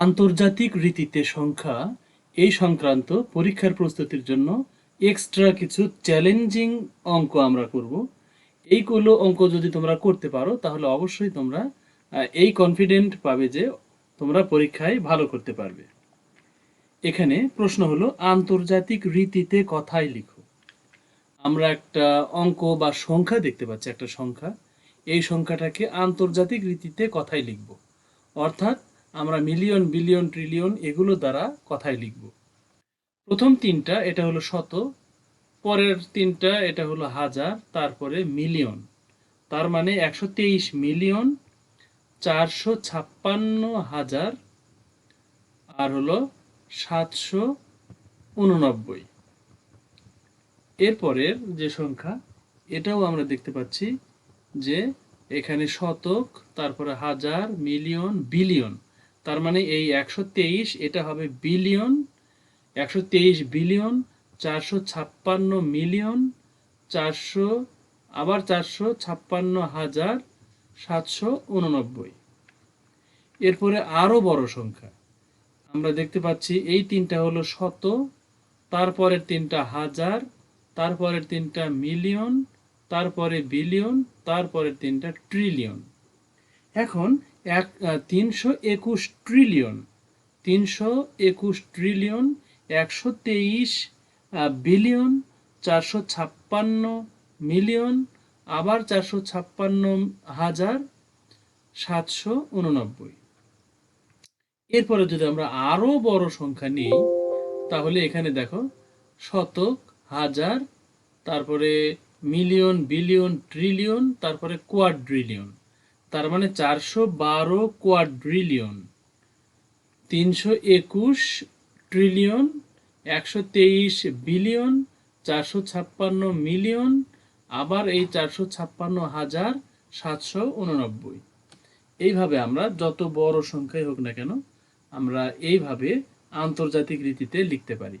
আন্তর্জাতিক রীতিতে সংখ্যা, এই সংক্রান্ত পরীক্ষার প্রস্তুতির জন্য এক্সট্রা কিছু চ্যালেঞ্জিং অঙ্ক আমরা করব। এইগুলো অঙ্ক যদি তোমরা করতে পারো, তাহলে অবশ্যই তোমরা এই কনফিডেন্ট পাবে যে তোমরা পরীক্ষায় ভালো করতে পারবে। এখানে প্রশ্ন হলো, আন্তর্জাতিক রীতিতে কথাই লিখো। আমরা একটা অঙ্ক বা সংখ্যা দেখতে পাচ্ছি, একটা সংখ্যা। এই সংখ্যাটাকে আন্তর্জাতিক রীতিতে কথাই লিখব। অর্থাৎ আমরা মিলিয়ন, বিলিয়ন, ট্রিলিয়ন এগুলো দ্বারা কথাই লিখব। প্রথম তিনটা, এটা হলো শত, পরের তিনটা, এটা হলো হাজার, তারপরে মিলিয়ন। তার মানে একশো তেইশ মিলিয়ন, চারশো ছাপ্পান্ন হাজার, আর হলো সাতশো উননব্বই। এরপরের যে সংখ্যা, এটাও আমরা দেখতে পাচ্ছি যে এখানে শতক, তারপরে হাজার, মিলিয়ন, বিলিয়ন। তার মানে এই একশো তেইশ, এটা হবে বিলিয়ন, একশো তেইশ বিলিয়ন, চারশো ছাপ্পান্ন মিলিয়ন, চারশো, আবার চারশো ছাপ্পান্ন হাজার, সাতশো উননব্বই। এরপরে আরও বড় সংখ্যা। আমরা দেখতে পাচ্ছি এই তিনটা হলো শত, তারপরের তিনটা হাজার, তারপরের তিনটা মিলিয়ন, তারপরে বিলিয়ন, তারপরের তিনটা ট্রিলিয়ন। এখন এক তিনশো একুশ ট্রিলিয়ন, তিনশো একুশ ট্রিলিয়ন, একশো তেইশ বিলিয়ন, চারশো ছাপ্পান্ন মিলিয়ন, আবার চারশো ছাপ্পান্ন হাজার সাতশো উননব্বই। এরপরে যদি আমরা আরও বড় সংখ্যা নিই, তাহলে এখানে দেখো শতক, হাজার, তারপরে মিলিয়ন, বিলিয়ন, ট্রিলিয়ন, তারপরে কোয়াড্রিলিয়ন। তার মানে চারশো বারো কোয়াড্রিলিয়ন। তিনশো একুশ ট্রিলিয়ন, একশো তেইশ বিলিয়ন, চারশো ছাপ্পান্ন মিলিয়ন, আবার এই চারশো ছাপ্পান্ন হাজার সাতশো উননব্বই। এইভাবে আমরা যত বড় সংখ্যাই হোক না কেন, আমরা এইভাবে আন্তর্জাতিক রীতিতে লিখতে পারি।